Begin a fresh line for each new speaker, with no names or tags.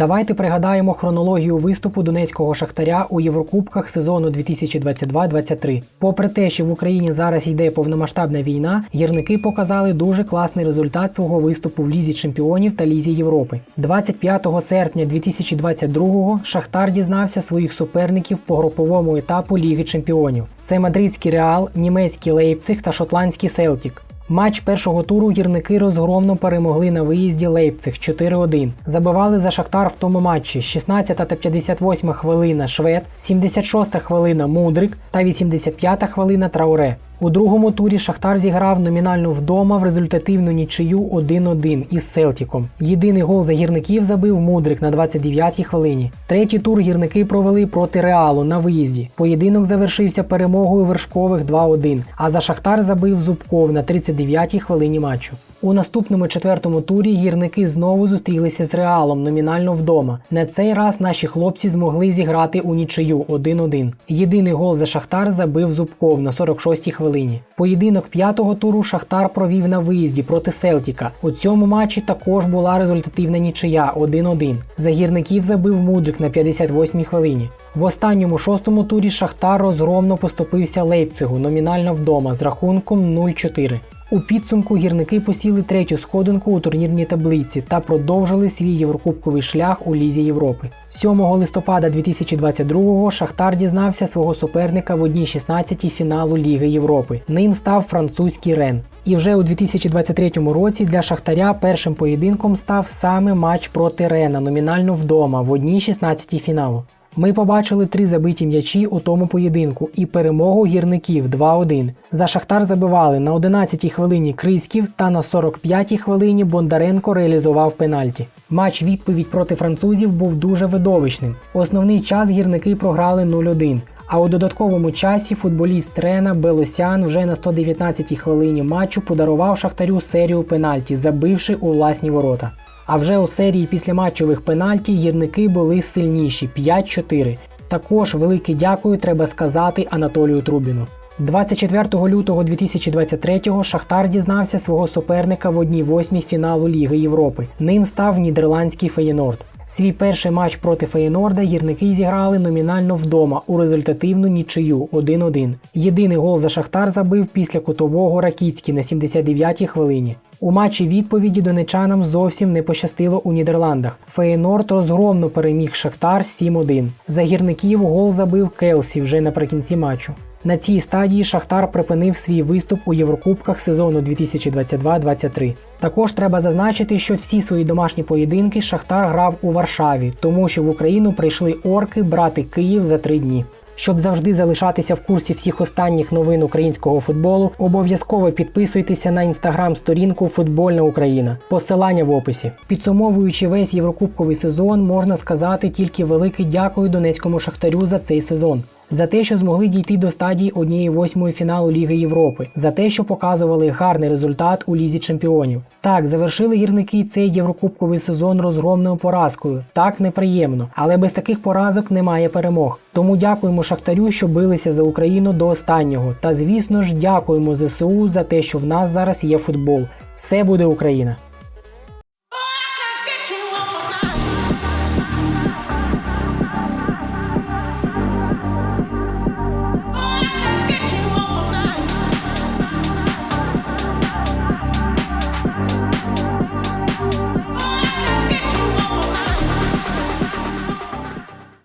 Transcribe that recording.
Давайте пригадаємо хронологію виступу донецького шахтаря у Єврокубках сезону 2022-23. Попри те, що в Україні зараз йде повномасштабна війна, гірники показали дуже класний результат свого виступу в Лізі Чемпіонів та Лізі Європи. 25 серпня 2022-го Шахтар дізнався своїх суперників по груповому етапу Ліги Чемпіонів. Це мадридський Реал, німецький Лейпциг та шотландський Селтік. Матч першого туру гірники розгромно перемогли на виїзді Лейпциг 4-1. Забивали за Шахтар в тому матчі 16 та 58 хвилина Швед, 76 хвилина Мудрик та 85 хвилина Трауре. У другому турі Шахтар зіграв номінально вдома в результативну нічию 1-1 із Селтіком. Єдиний гол за гірників забив Мудрик на 29-й хвилині. Третій тур гірники провели проти Реалу на виїзді. Поєдинок завершився перемогою вершкових 2-1, а за Шахтар забив Зубков на 39-й хвилині матчу. У наступному четвертому турі гірники знову зустрілися з Реалом номінально вдома. На цей раз наші хлопці змогли зіграти у нічию 1-1. Єдиний гол за Шахтар забив Зубков на 46-й хвилині. Поєдинок п'ятого туру Шахтар провів на виїзді проти Селтіка. У цьому матчі також була результативна нічия 1-1. За гірників забив Мудрик на 58-й хвилині. В останньому шостому турі Шахтар розгромно поступився Лейпцигу номінально вдома з рахунком 0-4. У підсумку гірники посіли третю сходинку у турнірній таблиці та продовжили свій єврокубковий шлях у Лізі Європи. 7 листопада 2022-го Шахтар дізнався свого суперника в одній 16 фіналу Ліги Європи. Ним став французький Рен. І вже у 2023 році для Шахтаря першим поєдинком став саме матч проти Рена, номінально вдома в одній 16 фіналу. Ми побачили три забиті м'ячі у тому поєдинку і перемогу гірників 2-1. За Шахтар забивали на 11-й хвилині Криськів та на 45-й хвилині Бондаренко реалізував пенальті. Матч відповідь проти французів був дуже видовищним. Основний час гірники програли 0-1. А у додатковому часі футболіст Рена Белосян вже на 119-й хвилині матчу подарував Шахтарю серію пенальті, забивши у власні ворота. А вже у серії післяматчових пенальті гірники були сильніші 5-4. Також велике дякую треба сказати Анатолію Трубіну. 24 лютого 2023-го Шахтар дізнався свого суперника в одній восьмій фіналу Ліги Європи. Ним став нідерландський Феєнорд. Свій перший матч проти Феєнорда гірники зіграли номінально вдома у результативну нічию 1-1. Єдиний гол за Шахтар забив після кутового Ракіцький на 79-й хвилині. У матчі відповіді донечанам зовсім не пощастило у Нідерландах. Феєнорд розгромно переміг Шахтар 7-1. За гірників гол забив Келсі вже наприкінці матчу. На цій стадії Шахтар припинив свій виступ у Єврокубках сезону 2022-23. Також треба зазначити, що всі свої домашні поєдинки Шахтар грав у Варшаві, тому що в Україну прийшли орки брати Київ за три дні. Щоб завжди залишатися в курсі всіх останніх новин українського футболу, обов'язково підписуйтеся на інстаграм-сторінку Футбольна Україна. Посилання в описі. Підсумовуючи весь єврокубковий сезон, можна сказати тільки велике дякую донецькому шахтарю за цей сезон. За те, що змогли дійти до стадії однієї восьмої фіналу Ліги Європи, за те, що показували гарний результат у лізі чемпіонів. Так, завершили гірники цей єврокубковий сезон розгромною поразкою. Так неприємно, але без таких поразок немає перемог. Тому дякуємо Шахтарю, що билися за Україну до останнього. Та звісно ж, дякуємо ЗСУ за те, що в нас зараз є футбол. Все буде Україна!